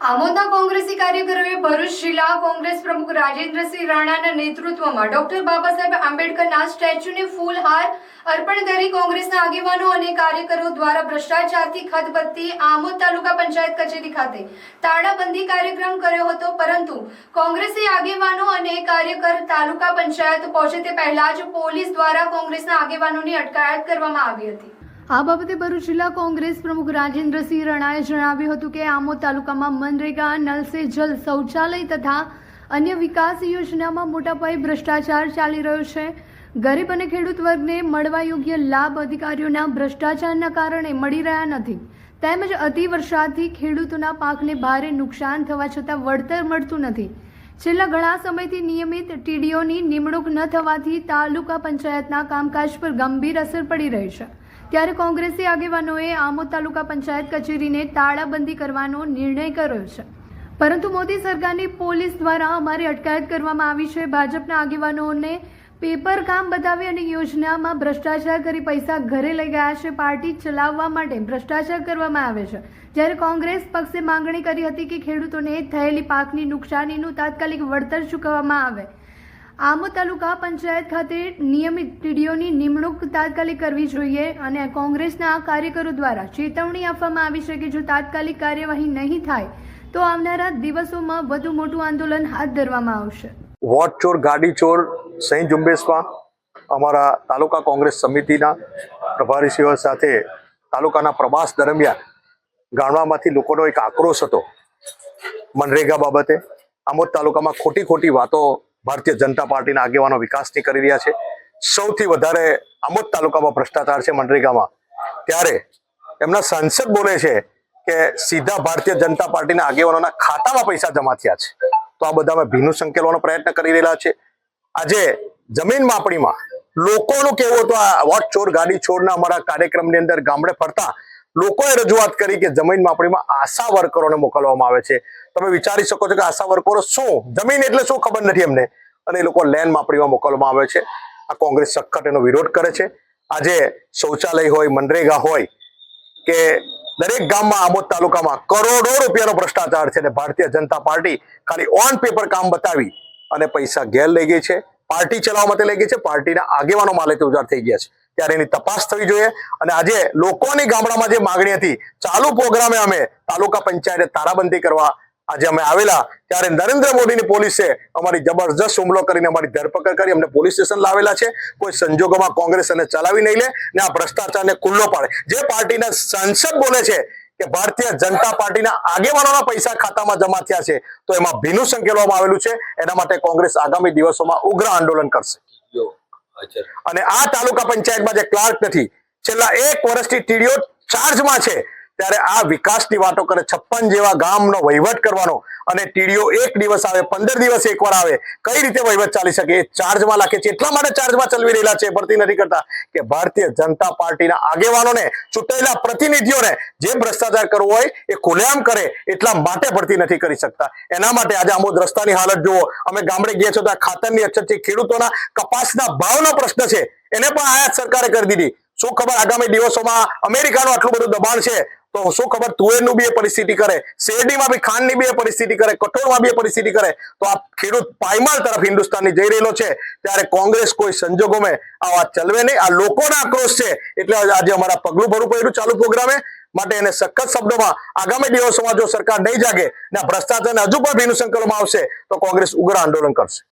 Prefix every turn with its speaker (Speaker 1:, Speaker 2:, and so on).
Speaker 1: આમોદના કોંગ્રેસી કાર્યકરોએ ભરૂચ જિલ્લા કોંગ્રેસ પ્રમુખ રાજેન્દ્રસિંહ રાણાના નેતૃત્વમાં ડોક્ટર બાબા સાહેબ આંબેડકરના સ્ટેચ્યુને ફૂલહાર અર્પણ કરી કોંગ્રેસના આગેવાનો અને કાર્યકરો દ્વારા ભ્રષ્ટાચારથી ખતબત્તી આમોદ તાલુકા પંચાયત કચેરી ખાતે તાળાબંધી કાર્યક્રમ કર્યો હતો, પરંતુ કોંગ્રેસી આગેવાનો અને કાર્યકર તાલુકા પંચાયત પહોંચે તે પહેલા જ પોલીસ દ્વારા કોંગ્રેસના આગેવાનોની અટકાયત કરવામાં આવી હતી. આ બાબતે ભરૂચ જિલ્લા કોંગ્રેસ પ્રમુખ રાજેન્દ્રસિંહ રણાએ જણાવ્યું હતું કે આમોદ તાલુકામાં મનરેગા નલ સે જલ શૌચાલય તથા અન્ય વિકાસ યોજનામાં મોટા પાયે ભ્રષ્ટાચાર ચાલી રહ્યો છે. ગરીબ અને ખેડૂત વર્ગને મળવા યોગ્ય લાભ અધિકારીઓના ભ્રષ્ટાચારના કારણે મળી રહ્યા નથી. તેમજ અતિ વરસાદથી ખેડૂતોના પાકને ભારે નુકસાન થવા છતાં વળતર મળતું નથી. છેલ્લા ઘણા સમયથી નિયમિત ટીડીઓની નિમણૂક ન થવાથી તાલુકા પંચાયતના કામકાજ પર ગંભીર અસર પડી રહી છે. ત્યારે કોંગ્રેસી આગેવાનોએ આમોદ તાલુકા પંચાયત કચેરીને તાળાબંધી કરવાનો નિર્ણય કર્યો છે. પરંતુ મોદી સરકારની પોલીસ દ્વારા અમારી અટકાયત કરવામાં આવી છે. ભાજપના આગેવાનોને પેપર કામ બતાવી અને યોજનામાં ભ્રષ્ટાચાર કરી પૈસા ઘરે લઈ ગયા છે. પાર્ટી ચલાવવા માટે ભ્રષ્ટાચાર કરવામાં આવે છે. જ્યારે કોંગ્રેસ પક્ષે માંગણી કરી હતી કે ખેડૂતોને થયેલી પાકની નુકસાનીનું તાત્કાલિક વળતર ચૂકવવામાં આવે. આમોદ તાલુકા પંચાયત ખાતે નિયમિત ટીડીઓની નિમણૂક તાત્કાલિક કરવી જોઈએ અને કોંગ્રેસના કાર્યકરો દ્વારા ચેતવણી આપવામાં આવી છે કે જો તાત્કાલિક કાર્યવાહી નહીં થાય, તો આવનારા દિવસોમાં વધુ મોટું આંદોલન હાથ ધરવામાં આવશે.
Speaker 2: વોટ ચોર, ગાડી ચોર, સહી ઝુંબેશમાં અમારા તાલુકા કોંગ્રેસ સમિતિના પ્રભારી પ્રભારીશ્રીઓ સાથે તાલુકાના પ્રવાસ દરમિયાન ગામડામાંથી લોકોનો એક આક્રોશ હતો મનરેગા બાબતે. આમોદ તાલુકામાં ખોટી ખોટી વાતો ભારતીય જનતા પાર્ટીના આગેવાનો વિકાસની કરી રહ્યા છે. સૌથી વધારે આમોદ તાલુકામાં ભ્રષ્ટાચાર છે મનરેગામાં. ત્યારે એમના સાંસદ બોલે છે કે સીધા ભારતીય જનતા પાર્ટીના આગેવાનોના ખાતામાં પૈસા જમા થયા છે. તો આ બધા અમે ભીનું સંકેલવાનો પ્રયત્ન કરી રહેલા છે. આજે જમીન માપણીમાં લોકોનું કેવું હતું આ વોટ ચોર, ગાડી ચોરના અમારા કાર્યક્રમની અંદર ગામડે ફરતા લોકોએ રજૂઆત કરી કે જમીન માપણીમાં આશા વર્કરોને મોકલવામાં આવે છે. તમે વિચારી શકો છો કે આશા વર્કરો શું? જમીન એટલે શું ખબર નથી એમને. અને એ લોકો લેન્ડ માપણીમાં મોકલવામાં આવે છે. આ કોંગ્રેસ સખત એનો વિરોધ કરે છે. આજે શૌચાલય હોય, મનરેગા હોય કે દરેક ગામમાં આમોદ તાલુકામાં કરોડો રૂપિયાનો ભ્રષ્ટાચાર છે અને ભારતીય જનતા પાર્ટી ખાલી ઓન પેપર કામ બતાવી અને પૈસા ઘેર લઈ ગઈ છે. પાર્ટી ચલાવવા માટે લઈ ગઈ છે. પાર્ટીના આગેવાનો માલે ઉજાર થઈ ગયા છે. ત્યારે એની તપાસ થવી જોઈએ. અને આજે લોકોની ગામડામાં જે માગણી હતી, ચાલુ પ્રોગ્રામે અમે તાલુકા પંચાયતે તારાબંધી કરવા આજે અમે આવેલા. ત્યારે નરેન્દ્ર મોદીની પોલીસે અમારી જબરજસ્ત હુમલો કરીને અમારી ધરપકડ કરી અમને પોલીસ સ્ટેશન લાવેલા છે. કોઈ સંજોગોમાં કોંગ્રેસ એને ચલાવી નહીં લે ને આ ભ્રષ્ટાચારને ખુલ્લો પાડે. જે પાર્ટીના સાંસદ બોલે છે કે ભારતીય જનતા પાર્ટીના આગેવાનોના પૈસા ખાતામાં જમા થયા છે, તો એમાં ભીનું સંકેલવામાં આવેલું છે. એના માટે કોંગ્રેસ આગામી દિવસોમાં ઉગ્ર આંદોલન કરશે. અને આ તાલુકા પંચાયતમાં જે ક્લાર્ક નથી છેલ્લા એક વર્ષથી ટીડીઓ ચાર્જમાં છે. ત્યારે આ વિકાસની વાતો કરે. છપ્પન જેવા ગામનો વહીવટ કરવાનો અને ટીડીઓ એક દિવસ આવે, પંદર દિવસ એકવાર આવે, કઈ રીતે વહીવટ ચાલી શકે? એ ચાર્જમાં લાગે છે. એટલા માટે ચાર્જમાં ચલવી રહેલા છે ભરતી નથી કરતા. કે ભારતીય જનતા પાર્ટીના આગેવાનોને, ચૂંટાયેલા પ્રતિનિધિઓને જે ભ્રષ્ટાચાર કરવો હોય, એ ખુલ્લેઆમ કરે. એટલા માટે ભરતી નથી કરી શકતા. એના માટે આજે આમોદ રસ્તાની હાલત જુઓ. અમે ગામડે ગયા છો ત્યાં ખાતરની અછત ખેડૂતોના કપાસના ભાવનો પ્રશ્ન છે. એને પણ આયાત સરકારે કરી દીધી. શું ખબર આગામી દિવસોમાં અમેરિકાનું આટલું બધું દબાણ છે? તો શું ખબર તુવેરનું બી એ પરિસ્થિતિ કરે, શેરડીમાં બી ખાંડની બી એ પરિસ્થિતિ કરે, કઠોળમાં બી એ પરિસ્થિતિ કરે. તો આ ખેડૂત પાયમાલ તરફ હિન્દુસ્તાનની જઈ રહેલો છે, ત્યારે કોંગ્રેસ કોઈ સંજોગોમાં આ વાત ચલવે નહીં. આ લોકોના આક્રોશ છે, એટલે આજે અમારા પગલું ભરવું પડ્યું ચાલુ પ્રોગ્રામે. માટે એને સખત શબ્દોમાં આગામી દિવસોમાં જો સરકાર નહીં જાગે, ને ભ્રષ્ટાચારને હજુ પણ ભીનું સંકલનમાં આવશે, તો કોંગ્રેસ ઉગ્ર આંદોલન કરશે.